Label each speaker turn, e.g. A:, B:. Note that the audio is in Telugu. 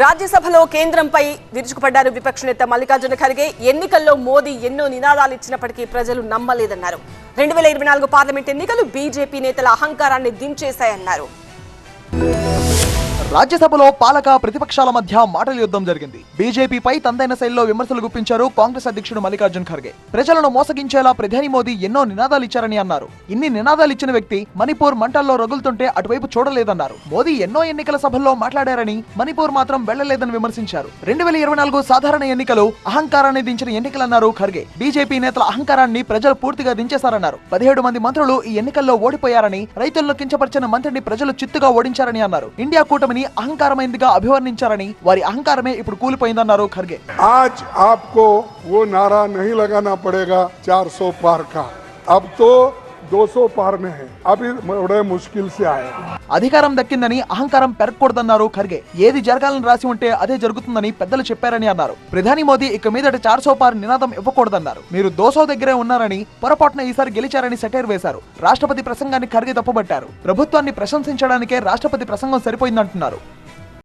A: రాజ్యసభలో కేంద్రంపై విరుచుకుపడ్డారు విపక్ష నేత మల్లికార్జున ఖర్గే. ఎన్నికల్లో మోదీ ఎన్నో నినాదాలు ఇచ్చినప్పటికీ ప్రజలు నమ్మలేదన్నారు. రెండు వేల ఇరవై నాలుగు పార్లమెంట్ ఎన్నికలు బీజేపీ నేతల అహంకారాన్ని దించేశాయన్నారు.
B: రాజ్యసభలో పాలక ప్రతిపక్షాల మధ్య మాటల యుద్ధం జరిగింది. బీజేపీపై తందైన శైలిలో విమర్శలు గుప్పించారు కాంగ్రెస్ అధ్యక్షుడు మల్లికార్జున్ ఖర్గే. ప్రజలను మోసగించేలా ప్రధాని మోదీ ఎన్నో నినాదాలు ఇచ్చారని అన్నారు. ఇన్ని నినాదాలు ఇచ్చిన వ్యక్తి మణిపూర్ మంటల్లో రగులుతుంటే అటువైపు చూడలేదన్నారు. మోదీ ఎన్నో ఎన్నికల సభల్లో మాట్లాడారని మణిపూర్ మాత్రం వెళ్ళలేదని విమర్శించారు. రెండు వేల ఇరవై నాలుగు సాధారణ ఎన్నికలు అహంకారాన్ని దించిన ఎన్నికలన్నారు ఖర్గే. బీజేపీ నేతల అహంకారాన్ని ప్రజలు పూర్తిగా దించేశారన్నారు. పదిహేడు మంది మంత్రులు ఈ ఎన్నికల్లో ఓడిపోయారని రైతులను కించపరిచిన మంత్రిని ప్రజలు చిత్తుగా ఓడించారని అన్నారు. ఇండియా కూటమిని అహంకారమైందిగా అభివర్ణించారని వారి అహంకారమే ఇప్పుడు కూలిపోయిందన్నారు ఖర్గే
C: आज आपको वो नारा नहीं लगाना पड़ेगा 400 पार का अब तो దోసో పార్ అవి ముష్కిల్
B: అధికారం దక్కిందని అహంకారం పెరగకూడదన్నారు ఖర్గే. ఏది జరగాలని రాసి ఉంటే అదే జరుగుతుందని పెద్దలు చెప్పారని అన్నారు. ప్రధాని మోదీ ఇక మీదట చార్సో పార్ నినాదం ఇవ్వకూడదన్నారు. మీరు దోసో దగ్గరే ఉన్నారని పొరపాటున ఈసారి గెలిచారని సెటైర్ వేశారు. రాష్ట్రపతి ప్రసంగాన్ని ఖర్గే తప్పుబట్టారు. ప్రభుత్వాన్ని ప్రశంసించడానికే రాష్ట్రపతి ప్రసంగం సరిపోయిందంటున్నారు.